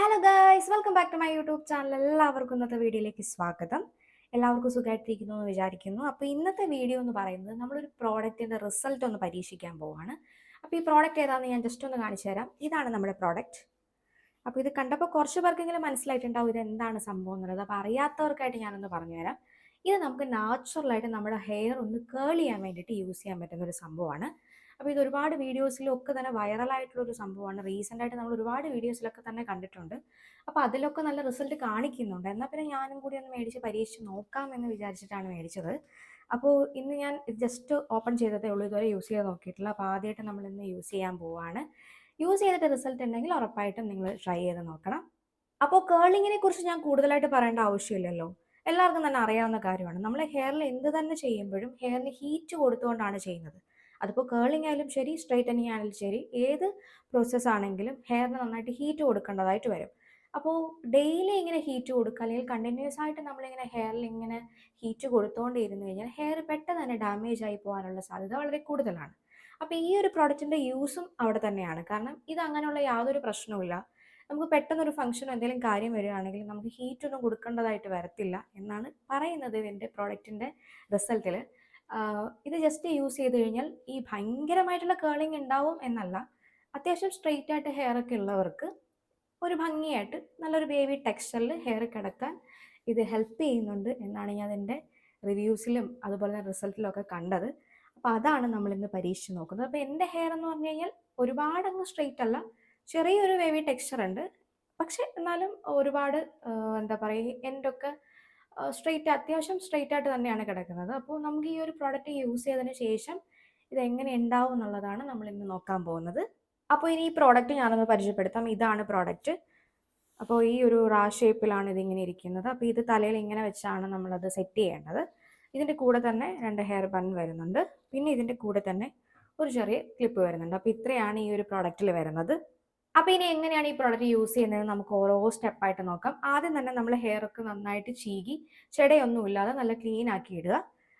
Hello guys welcome back to my YouTube channel എല്ലാവർക്കും ഇന്നത്തെ വീഡിയോയിലേക്ക് സ്വാഗതം. എല്ലാവർക്കും സുഖമായിട്ടിരിക്കുന്നു എന്ന് വിചാരിക്കുന്നു. അപ്പോൾ ഇന്നത്തെ വീഡിയോ എന്ന് പറയുന്നത് നമ്മളൊരു പ്രോഡക്റ്റിന്റെ റിസൾട്ട് ഒന്ന് പരീക്ഷിക്കാൻ പോവാണ്. അപ്പോൾ ഈ പ്രോഡക്റ്റ് ഏതാണെന്ന് ഞാൻ ജസ്റ്റ് ഒന്ന് കാണിച്ചു തരാം. ഇതാണ് നമ്മുടെ പ്രോഡക്റ്റ്. അപ്പോൾ ഇത് കണ്ടപ്പോൾ കുറച്ച് പേർക്കെങ്കിലും മനസ്സിലായിട്ടുണ്ടാവും ഇത് എന്താണ് സംഭവം എന്നുള്ളത്. അപ്പോൾ അറിയാത്തവർക്കായിട്ട് ഞാനൊന്ന് പറഞ്ഞുതരാം ഇത് നമുക്ക് നാച്ചുറലായിട്ട് നമ്മുടെ ഹെയർ ഒന്ന് കേൾ ചെയ്യാൻ വേണ്ടിയിട്ട് യൂസ് ചെയ്യാൻ പറ്റുന്ന ഒരു സംഭവമാണ്. അപ്പോൾ ഇത് ഒരുപാട് വീഡിയോസിലൊക്കെ തന്നെ വൈറലായിട്ടുള്ള ഒരു സംഭവമാണ്. റീസെന്റ് ആയിട്ട് നമ്മൾ ഒരുപാട് വീഡിയോസിലൊക്കെ തന്നെ കണ്ടിട്ടുണ്ട്. അപ്പോൾ അതിലൊക്കെ നല്ല റിസൾട്ട് കാണിക്കുന്നുണ്ട്. എന്നാൽ പിന്നെ ഞാനും കൂടി ഒന്ന് മേടിച്ച് പരീക്ഷിച്ച് നോക്കാം എന്ന് വിചാരിച്ചിട്ടാണ് മേടിച്ചത്. അപ്പോൾ ഇന്ന് ഞാൻ ജസ്റ്റ് ഓപ്പൺ ചെയ്തതേ ഉള്ളൂ. ഇതുവരെ യൂസ് ചെയ്ത് നോക്കിയിട്ടില്ല. അപ്പോൾ ആദ്യമായിട്ട് നമ്മൾ ഇന്ന് യൂസ് ചെയ്യാൻ പോവാണ്. യൂസ് ചെയ്തിട്ട് റിസൾട്ട് ഉണ്ടെങ്കിൽ ഉറപ്പായിട്ടും നിങ്ങൾ ട്രൈ ചെയ്ത് നോക്കണം. അപ്പോൾ കേളിങ്ങിനെ കുറിച്ച് ഞാൻ കൂടുതലായിട്ട് പറയേണ്ട ആവശ്യമില്ലല്ലോ. എല്ലാവർക്കും തന്നെ അറിയാവുന്ന കാര്യമാണ്. നമ്മൾ ഹെയറിൽ എന്ത് തന്നെ ചെയ്യുമ്പോഴും ഹെയറിന് ഹീറ്റ് കൊടുത്തുകൊണ്ടാണ് ചെയ്യുന്നത്. അതിപ്പോൾ കേളിംഗ് ആയാലും ശരി സ്ട്രൈറ്റനിങ് ആയാലും ശരി ഏത് പ്രോസസ്സ് ആണെങ്കിലും ഹെയറിന് നന്നായിട്ട് ഹീറ്റ് കൊടുക്കേണ്ടതായിട്ട് വരും. അപ്പോൾ ഡെയിലി ഇങ്ങനെ ഹീറ്റ് കൊടുക്കുക അല്ലെങ്കിൽ കണ്ടിന്യൂസ് ആയിട്ട് നമ്മളിങ്ങനെ ഹെയറിൽ ഇങ്ങനെ ഹീറ്റ് കൊടുത്തുകൊണ്ടിരുന്നു കഴിഞ്ഞാൽ ഹെയർ പെട്ടെന്ന് തന്നെ ഡാമേജ് ആയി പോകാനുള്ള സാധ്യത വളരെ കൂടുതലാണ്. അപ്പോൾ ഈ ഒരു പ്രോഡക്റ്റിന്റെ യൂസും അവിടെ തന്നെയാണ്. കാരണം ഇത് അങ്ങനെയുള്ള യാതൊരു പ്രശ്നവുമില്ല നമുക്ക് പെട്ടെന്നൊരു ഫംഗ്ഷനോ എന്തെങ്കിലും കാര്യം വരികയാണെങ്കിൽ നമുക്ക് ഹീറ്റ് ഒന്നും കൊടുക്കേണ്ടതായിട്ട് വരത്തില്ല എന്നാണ് പറയുന്നത് ഇതിന്റെ പ്രോഡക്റ്റിന്റെ റിസൾട്ടിൽ ഇത് ജസ്റ്റ് യൂസ് ചെയ്ത് കഴിഞ്ഞാൽ ഈ ഭയങ്കരമായിട്ടുള്ള കേളിങ് ഉണ്ടാവും എന്നല്ല. അത്യാവശ്യം സ്ട്രെയിറ്റ് ആയിട്ട് ഹെയർ ഒക്കെ ഉള്ളവർക്ക് ഒരു ഭംഗിയായിട്ട് നല്ലൊരു ബേബി ടെക്സ്ചറിൽ ഹെയർ കിടക്കാൻ ഇത് ഹെൽപ്പ് ചെയ്യുന്നുണ്ട് എന്നാണ് ഞാൻ അതിന്റെ റിവ്യൂസിലും അതുപോലെ തന്നെ റിസൾട്ടിലും ഒക്കെ കണ്ടത്. അപ്പോൾ അതാണ് നമ്മളിന്ന് പരീക്ഷിച്ച് നോക്കുന്നത്. അപ്പോൾ എന്റെ ഹെയർ എന്ന് പറഞ്ഞു കഴിഞ്ഞാൽ ഒരുപാട് അങ്ങ് സ്ട്രെയിറ്റ് അല്ല ചെറിയൊരു ബേബി ടെക്സ്ചർ ഉണ്ട്. പക്ഷെ എന്നാലും ഒരുപാട് എന്താ പറയുക എന്റെയൊക്കെ സ്ട്രെയിറ്റ് അത്യാവശ്യം സ്ട്രെയിറ്റ് ആയിട്ട് തന്നെയാണ് കിടക്കുന്നത്. അപ്പോൾ നമുക്ക് ഈ ഒരു പ്രോഡക്റ്റ് യൂസ് ചെയ്തതിന് ശേഷം ഇത് എങ്ങനെ ഉണ്ടാവും എന്നുള്ളതാണ് നമ്മൾ ഇന്ന് നോക്കാൻ പോകുന്നത്. അപ്പോൾ ഇനി ഈ പ്രോഡക്റ്റ് ഞാനൊന്ന് പരിചയപ്പെടുത്താം. ഇതാണ് പ്രോഡക്റ്റ് അപ്പോൾ ഈ ഒരു റാ ഷേപ്പിലാണ് ഇതിങ്ങനെ ഇരിക്കുന്നത്. അപ്പോൾ ഇത് തലയിൽ ഇങ്ങനെ വെച്ചാണ് നമ്മളത് സെറ്റ് ചെയ്യേണ്ടത്. ഇതിന്റെ കൂടെ തന്നെ രണ്ട് ഹെയർ ബൺ വരുന്നുണ്ട്. പിന്നെ ഇതിന്റെ കൂടെ തന്നെ ഒരു ചെറിയ ക്ലിപ്പ് വരുന്നുണ്ട്. അപ്പോൾ ഇത്രയാണ് ഈ ഒരു പ്രോഡക്റ്റിൽ വരുന്നത്. അപ്പോൾ ഇനി എങ്ങനെയാണ് ഈ പ്രോഡക്റ്റ് യൂസ് ചെയ്യുന്നത് നമുക്ക് ഓരോ സ്റ്റെപ്പായിട്ട് നോക്കാം. ആദ്യം തന്നെ നമ്മൾ ഹെയർ ഒക്കെ നന്നായിട്ട് ചീകി ചെടയൊന്നും ഇല്ലാതെ നല്ല ക്ലീൻ ആക്കി ഇടുക.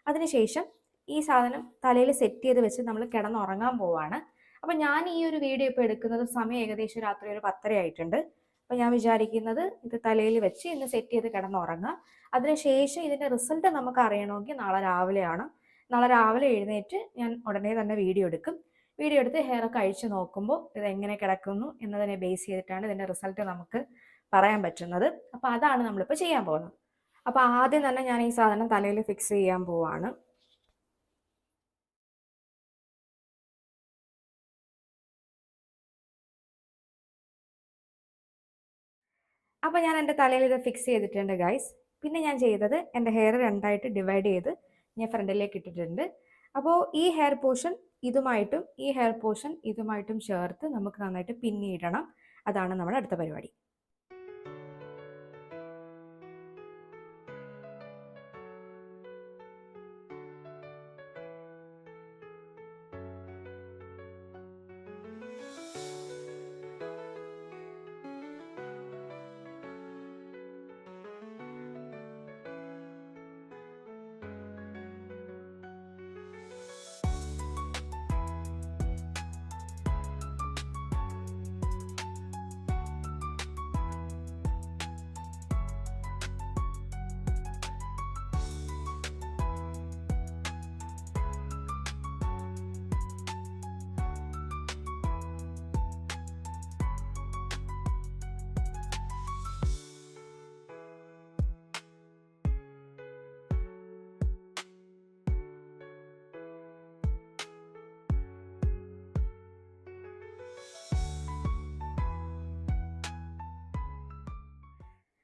അതിനുശേഷം ഈ സാധനം തലയിൽ സെറ്റ് ചെയ്ത് വെച്ച് നമ്മൾ കിടന്നുറങ്ങാൻ പോവാണ്. അപ്പോൾ ഞാൻ ഈ ഒരു വീഡിയോ ഇപ്പോൾ എടുക്കുന്നത് സമയം ഏകദേശം രാത്രി ഒരു പത്തര ആയിട്ടുണ്ട്. അപ്പോൾ ഞാൻ വിചാരിക്കുന്നത് ഇത് തലയിൽ വെച്ച് ഇന്ന് സെറ്റ് ചെയ്ത് കിടന്നുറങ്ങുക അതിനുശേഷം ഇതിന്റെ റിസൾട്ട് നമുക്ക് അറിയണമെങ്കിൽ നാളെ രാവിലെയാണ്. നാളെ രാവിലെ എഴുന്നേറ്റ് ഞാൻ ഉടനെ തന്നെ വീഡിയോ എടുക്കും. വീഡിയോ എടുത്ത് ഹെയർ ഒക്കെ അഴിച്ചു നോക്കുമ്പോൾ ഇത് എങ്ങനെ കിടക്കുന്നു എന്നതിനെ ബേസ് ചെയ്തിട്ടാണ് ഇതിന്റെ റിസൾട്ട് നമുക്ക് പറയാൻ പറ്റുന്നത്. അപ്പോൾ അതാണ് നമ്മളിപ്പോൾ ചെയ്യാൻ പോകുന്നത്. അപ്പോൾ ആദ്യം തന്നെ ഞാൻ ഈ സാധനം തലയിൽ ഫിക്സ് ചെയ്യാൻ പോവാണ്. അപ്പോൾ ഞാൻ എന്റെ തലയിൽ ഇത് ഫിക്സ് ചെയ്തിട്ടുണ്ട് ഗൈസ് പിന്നെ ഞാൻ ചെയ്തത് എന്റെ ഹെയർ രണ്ടായിട്ട് ഡിവൈഡ് ചെയ്ത് ഞാൻ ഫ്രണ്ടിലേക്ക് ഇട്ടിട്ടുണ്ട്. അപ്പോൾ ഈ ഹെയർ പോർഷൻ ഇതുമായിട്ടും ഈ ഹെയർ പോർഷൻ ഇതുമായിട്ടും ചേർത്ത് നമുക്ക് നന്നായിട്ട് പിന്നിടണം. അതാണ് നമ്മുടെ അടുത്ത പരിപാടി.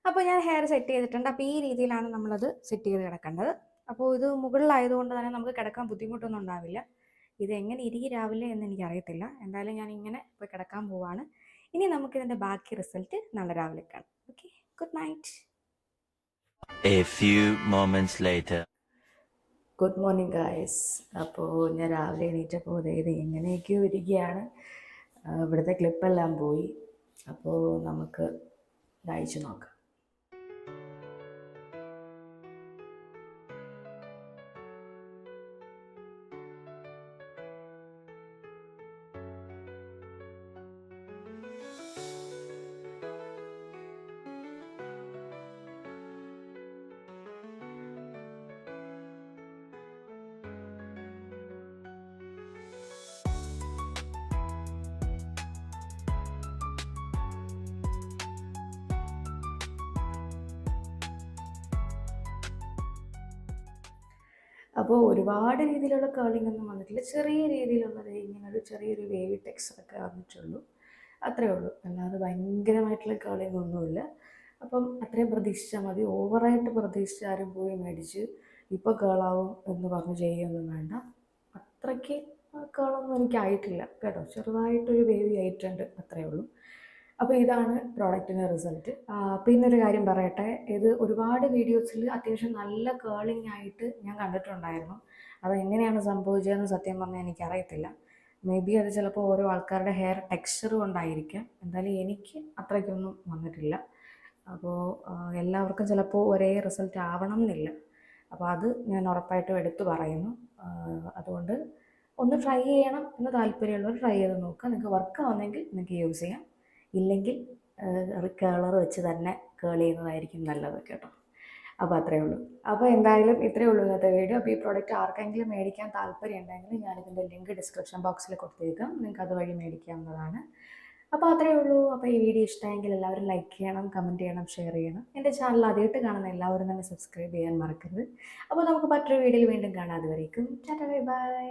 അപ്പോൾ ഞാൻ ഹെയർ സെറ്റ് ചെയ്തിട്ടുണ്ട്. അപ്പോൾ ഈ രീതിയിലാണ് നമ്മളത് സെറ്റ് ചെയ്ത് കിടക്കേണ്ടത്. അപ്പോൾ ഇത് മുകളിലായതുകൊണ്ട് തന്നെ നമുക്ക് കിടക്കാൻ ബുദ്ധിമുട്ടൊന്നും ഉണ്ടാവില്ല. ഇത് എങ്ങനെ ഇരിക്കും രാവിലെ എന്ന് എനിക്കറിയത്തില്ല. എന്തായാലും ഞാൻ ഇങ്ങനെ പോയി കിടക്കാൻ പോവാണ്. ഇനി നമുക്കിതിന്റെ ബാക്കി റിസൾട്ട് നാളെ രാവിലെ കാണാം. Okay good night A few moments later. Good morning guys അപ്പോൾ ഞാൻ രാവിലെ എണീറ്റപ്പോൾ ദേ ഇത് എങ്ങനെയൊക്കെയോ ഇരിക്കുകയാണ്. ഇവിടുത്തെ ക്ലിപ്പെല്ലാം പോയി. അപ്പോൾ നമുക്ക് അയച്ചു നോക്കാം. അപ്പോൾ ഒരുപാട് രീതിയിലുള്ള കേളിംഗ് ഒന്നും വന്നിട്ടില്ല. ചെറിയ രീതിയിലുള്ളത് ഒരു ചെറിയൊരു വേവി ടെക്സ്ചറൊക്കെ വന്നിട്ടുള്ളൂ. അത്രേ ഉള്ളൂ. അല്ലാതെ ഭയങ്കരമായിട്ടുള്ള കേളിംഗ് ഒന്നുമില്ല. അപ്പം അത്രയും പ്രതീക്ഷിച്ചാൽ മതി. ഓവറായിട്ട് പ്രതീക്ഷിച്ച് ആരും പോയി മേടിച്ച് ഇപ്പോൾ കേളാവും എന്ന് പറഞ്ഞ് ചെയ്യുകയൊന്നും വേണ്ട. അത്രയ്ക്ക് കേളൊന്നും എനിക്കായിട്ടില്ല കേട്ടോ? ചെറുതായിട്ടൊരു വേവി ആയിട്ടുണ്ട്. അത്രയേ ഉള്ളൂ. അപ്പോൾ ഇതാണ് പ്രോഡക്റ്റിന്റെ റിസൾട്ട് പിന്നെ കാര്യം പറയട്ടെ. ഇത് ഒരുപാട് വീഡിയോസിൽ അത്യാവശ്യം നല്ല കേളിംഗ് ആയിട്ട് ഞാൻ കണ്ടിട്ടുണ്ടായിരുന്നു. അത് എങ്ങനെയാണ് സംഭവിച്ചതെന്ന് സത്യം പറഞ്ഞാൽ എനിക്കറിയത്തില്ല. മേ ബി അത് ചിലപ്പോൾ ഓരോ ആൾക്കാരുടെ ഹെയർ ടെക്സ്ചർ കൊണ്ടായിരിക്കാം. എന്തായാലും എനിക്ക് അത്രയ്ക്കൊന്നും വന്നിട്ടില്ല. അപ്പോൾ എല്ലാവർക്കും ചിലപ്പോൾ ഒരേ റിസൾട്ട് ആവണം എന്നില്ല അപ്പോൾ അത് ഞാൻ ഉറപ്പായിട്ടും എടുത്തു പറയുന്നു. അതുകൊണ്ട് ഒന്ന് ട്രൈ ചെയ്യണം എന്ന് താല്പര്യമുള്ളവർ ട്രൈ ചെയ്ത് നോക്കുക. നിങ്ങൾക്ക് വർക്ക് ആവുന്നെങ്കിൽ നിങ്ങൾക്ക് യൂസ് ചെയ്യാം. ഇല്ലെങ്കിൽ കേളർ വെച്ച് തന്നെ കേൾ ചെയ്യുന്നതായിരിക്കും നല്ലത് കേട്ടോ. അപ്പോൾ അത്രയേ ഉള്ളൂ. അപ്പോൾ എന്തായാലും ഇത്രയേ ഉള്ളൂ ഇന്നത്തെ വീഡിയോ. അപ്പോൾ ഈ പ്രോഡക്റ്റ് ആർക്കെങ്കിലും മേടിക്കാൻ താല്പര്യം ഉണ്ടെങ്കിൽ ഞാനിതിന്റെ ലിങ്ക് ഡിസ്ക്രിപ്ഷൻ ബോക്സിൽ കൊടുത്തേക്കാം. നിങ്ങൾക്ക് അതുവഴി മേടിക്കാവുന്നതാണ്. അപ്പോൾ അത്രയേ ഉള്ളൂ. അപ്പോൾ ഈ വീഡിയോ ഇഷ്ടമെങ്കിൽ എല്ലാവരും ലൈക്ക് ചെയ്യണം കമന്റ് ചെയ്യണം ഷെയർ ചെയ്യണം. എന്റെ ചാനൽ ആദ്യമായിട്ട് കാണുന്ന എല്ലാവരും തന്നെ സബ്സ്ക്രൈബ് ചെയ്യാൻ മറക്കരുത്. അപ്പോൾ നമുക്ക് മറ്റൊരു വീഡിയോയിൽ വീണ്ടും കാണാം. അതുവരേക്കും ടാറ്റ ബൈ ബൈ.